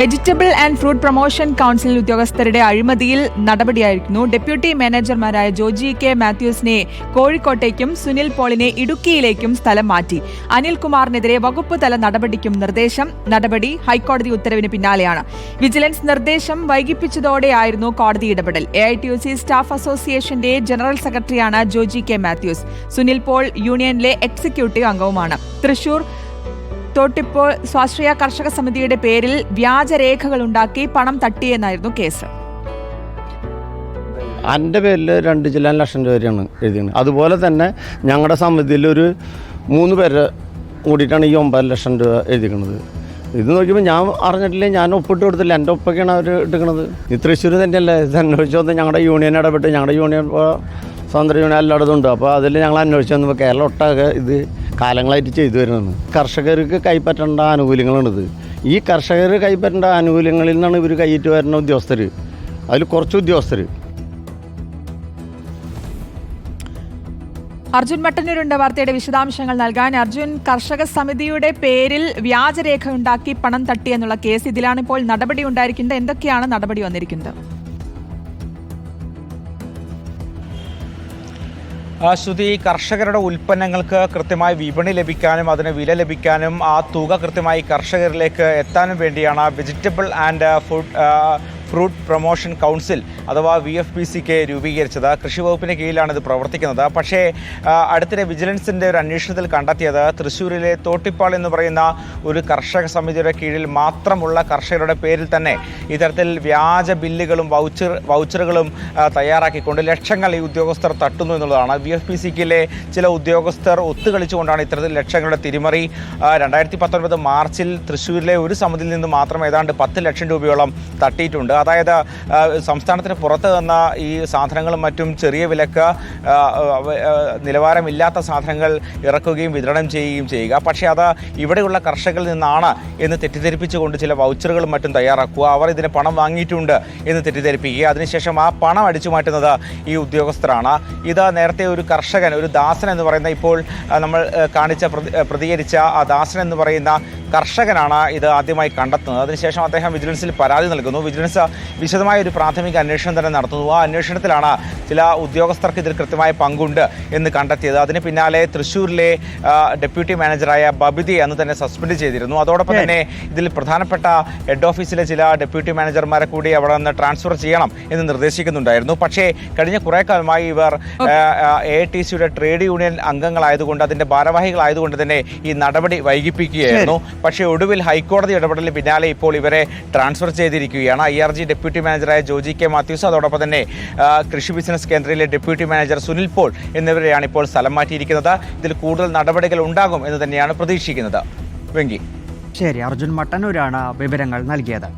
Vegetable and fruit promotion council ഉദ്യോഗസ്ഥരുടെ അഴിമതിയിൽ നടപടിയായിരുന്നു ഡെപ്യൂട്ടി മാനേജർമാരായ ജോജി കെ മാത്യൂസിനെ കോഴിക്കോട്ടേക്കും സുനിൽ പോളിനെ ഇടുക്കിയിലേക്കും സ്ഥലം മാറ്റി. അനിൽകുമാറിനെതിരെ വകുപ്പ് തല നടപടിക്കും നിർദ്ദേശം. നടപടി ഹൈക്കോടതി ഉത്തരവിന് പിന്നാലെയാണ്. വിജിലൻസ് നിർദ്ദേശം വൈകിപ്പിച്ചതോടെയായിരുന്നു കോടതി ഇടപെടൽ. A I T U C staff അസോസിയേഷന്റെ ജനറൽ സെക്രട്ടറിയാണ് ജോജി കെ മാത്യൂസ്. സുനിൽ പോൾ യൂണിയനിലെ എക്സിക്യൂട്ടീവ് അംഗവുമാണ്. തൃശൂർ തോട്ടിപ്പോൾ സ്വാശ്രയ കർഷക സമിതിയുടെ പേരിൽ വ്യാജരേഖകൾ ഉണ്ടാക്കി പണം തട്ടിയെന്നായിരുന്നു കേസ്. എന്റെ പേരിൽ രണ്ട് ജില്ലാ ലക്ഷം രൂപയാണ് എഴുതിയത്. അതുപോലെ തന്നെ ഞങ്ങളുടെ സമിതിയിൽ ഒരു മൂന്ന് പേര് കൂടിയിട്ടാണ് ഈ ഒമ്പത് ലക്ഷം രൂപ എഴുതിക്കുന്നത് ഇത് നോക്കിയപ്പോൾ ഞാൻ അറിഞ്ഞിട്ടില്ല ഞാൻ ഒപ്പിട്ട് കൊടുത്തില്ല. എന്റെ ഒപ്പൊക്കെയാണ് അവർ എടുക്കുന്നത്. ഈ തൃശ്ശൂർ തന്നെയല്ലേ? ഇത് അന്വേഷിച്ച് വന്ന് ഞങ്ങളുടെ യൂണിയൻ ഇടപെട്ട് ഞങ്ങളുടെ യൂണിയൻ ഇപ്പോൾ സ്വതന്ത്ര യൂണിയൻ എല്ലായിടത്തും ഉണ്ട്. അപ്പോൾ അതിൽ ഞങ്ങൾ അന്വേഷിച്ച് വന്നപ്പോൾ കേരളം ഒട്ടാകെ ഇത് കാലങ്ങളായിട്ട് ചെയ്തു വരുന്നത്. കർഷകർക്ക് കൈപ്പറ്റേണ്ട ആനുകൂല്യങ്ങളാണിത് ഈ കർഷകർ കൈപ്പറ്റേണ്ട ആനുകൂല്യങ്ങളിൽ നിന്നാണ് ഇവർ കൈയിട്ട് വരുന്ന ഉദ്യോഗസ്ഥർ അതിൽ കുറച്ച് ഉദ്യോഗസ്ഥർ അർജുൻ മട്ടന്നൂരുണ്ട് വാർത്തയുടെ വിശദാംശങ്ങൾ നൽകാൻ. അർജുൻ കർഷക സമിതിയുടെ പേരിൽ വ്യാജരേഖ ഉണ്ടാക്കി പണം തട്ടിയെന്നുള്ള കേസ് ഇതിലാണ് ഇപ്പോൾ നടപടി ഉണ്ടായിരിക്കുന്നത് എന്തൊക്കെയാണ് നടപടി വന്നിരിക്കുന്നത്? ശ്രുതി കർഷകരുടെ ഉൽപ്പന്നങ്ങൾക്ക് കൃത്യമായി വിപണി ലഭിക്കാനും അതിന് വില ലഭിക്കാനും ആ തുക കൃത്യമായി കർഷകരിലേക്ക് എത്താനും വേണ്ടിയാണ് vegetable and food fruit promotion council അഥവാ വി എഫ് പി സിക്ക് രൂപീകരിച്ചത്. കൃഷി വകുപ്പിന് കീഴിലാണ് ഇത് പ്രവർത്തിക്കുന്നത്. പക്ഷേ അടുത്തിടെ വിജിലൻസിന്റെ ഒരു അന്വേഷണത്തിൽ കണ്ടെത്തിയത് തൃശ്ശൂരിലെ തോട്ടിപ്പാൾ എന്ന് പറയുന്ന ഒരു കർഷക സമിതിയുടെ കീഴിൽ മാത്രമുള്ള കർഷകരുടെ പേരിൽ തന്നെ ഇത്തരത്തിൽ വ്യാജ ബില്ലുകളും വൗച്ചർ വൗച്ചറുകളും തയ്യാറാക്കിക്കൊണ്ട് ലക്ഷങ്ങൾ ഈ ഉദ്യോഗസ്ഥർ തട്ടുന്നു എന്നുള്ളതാണ്. വി എഫ് പി സിക്കിലെ ചില ഉദ്യോഗസ്ഥർ ഒത്തുകളിച്ചുകൊണ്ടാണ് ഇത്തരത്തിൽ ലക്ഷങ്ങളുടെ തിരിമറി. രണ്ടായിരത്തി പത്തൊൻപത് മാർച്ചിൽ തൃശ്ശൂരിലെ ഒരു സമിതിയിൽ നിന്ന് മാത്രം ഏതാണ്ട് പത്ത് ലക്ഷം രൂപയോളം തട്ടിയിട്ടുണ്ട്. അതായത് സംസ്ഥാനത്തിന് പുറത്ത് നിന്ന ഈ സാധനങ്ങളും മറ്റും ചെറിയ വിലക്ക് നിലവാരമില്ലാത്ത സാധനങ്ങൾ ഇറക്കുകയും വിതരണം ചെയ്യുകയും ചെയ്യുക. പക്ഷേ അത് ഇവിടെയുള്ള കർഷകരിൽ നിന്നാണ് എന്ന് തെറ്റിദ്ധരിപ്പിച്ചുകൊണ്ട് ചില വൗച്ചറുകളും മറ്റും തയ്യാറാക്കുക. അവർ ഇതിന് പണം വാങ്ങിയിട്ടുണ്ട് എന്ന് തെറ്റിദ്ധരിപ്പിക്കുക. അതിനുശേഷം ആ പണം അടിച്ചു മാറ്റുന്നത് ഈ ഉദ്യോഗസ്ഥരാണ്. ഇത് നേരത്തെ ഒരു കർഷകൻ ഒരു ദാസൻ എന്ന് പറയുന്ന ഇപ്പോൾ നമ്മൾ കാണിച്ച പ്രതി- പ്രതികരിച്ച ആ ദാസൻ എന്ന് പറയുന്ന കർഷകനാണ് ഇത് ആദ്യമായി കണ്ടെത്തുന്നത്. അതിനുശേഷം അദ്ദേഹം വിജിലൻസിൽ പരാതി നൽകുന്നു. വിജിലൻസ് വിശദമായ ഒരു പ്രാഥമിക അന്വേഷണം തന്നെ നടത്തുന്നു. ആ അന്വേഷണത്തിലാണ് ചില ഉദ്യോഗസ്ഥർക്ക് ഇതിൽ കൃത്യമായ പങ്കുണ്ട് എന്ന് കണ്ടെത്തിയത്. അതിന് പിന്നാലെ തൃശ്ശൂരിലെ ഡെപ്യൂട്ടി മാനേജറായ ബബിതി അന്ന് തന്നെ സസ്പെൻഡ് ചെയ്തിരുന്നു. അതോടൊപ്പം തന്നെ ഇതിൽ പ്രധാനപ്പെട്ട ഹെഡ് ഓഫീസിലെ ചില ഡെപ്യൂട്ടി മാനേജർമാരെ കൂടി അവിടെ നിന്ന് ട്രാൻസ്ഫർ ചെയ്യണം എന്ന് നിർദ്ദേശിക്കുന്നുണ്ടായിരുന്നു. പക്ഷേ കഴിഞ്ഞ കുറേ കാലമായി ഇവർ എ ടി സിയുടെ ട്രേഡ് യൂണിയൻ അംഗങ്ങളായതുകൊണ്ട് അതിന്റെ ഭാരവാഹികളായതുകൊണ്ട് തന്നെ ഈ നടപടി വൈകിപ്പിക്കുകയായിരുന്നു. പക്ഷേ ഒടുവിൽ ഹൈക്കോടതി ഇടപെടലിന് പിന്നാലെ ഇപ്പോൾ ഇവരെ ട്രാൻസ്ഫർ ചെയ്തിരിക്കുകയാണ്. ഐ ആർ ജി ഡെപ്യൂട്ടി മാനേജറായ ജോജി കെ മാത്യൂസ് അതോടൊപ്പം തന്നെ കൃഷി ബിസിനസ് കേന്ദ്രയിലെ ഡെപ്യൂട്ടി മാനേജർ സുനിൽ പോൾ എന്നിവരെയാണ് ഇപ്പോൾ സ്ഥലം മാറ്റിയിരിക്കുന്നത്. ഇതിൽ കൂടുതൽ നടപടികൾ ഉണ്ടാകും എന്ന് തന്നെയാണ് പ്രതീക്ഷിക്കുന്നത്. വെങ്കി. ശരി അർജുൻ മട്ടന്നൂരാണ് വിവരങ്ങൾ നൽകിയത്.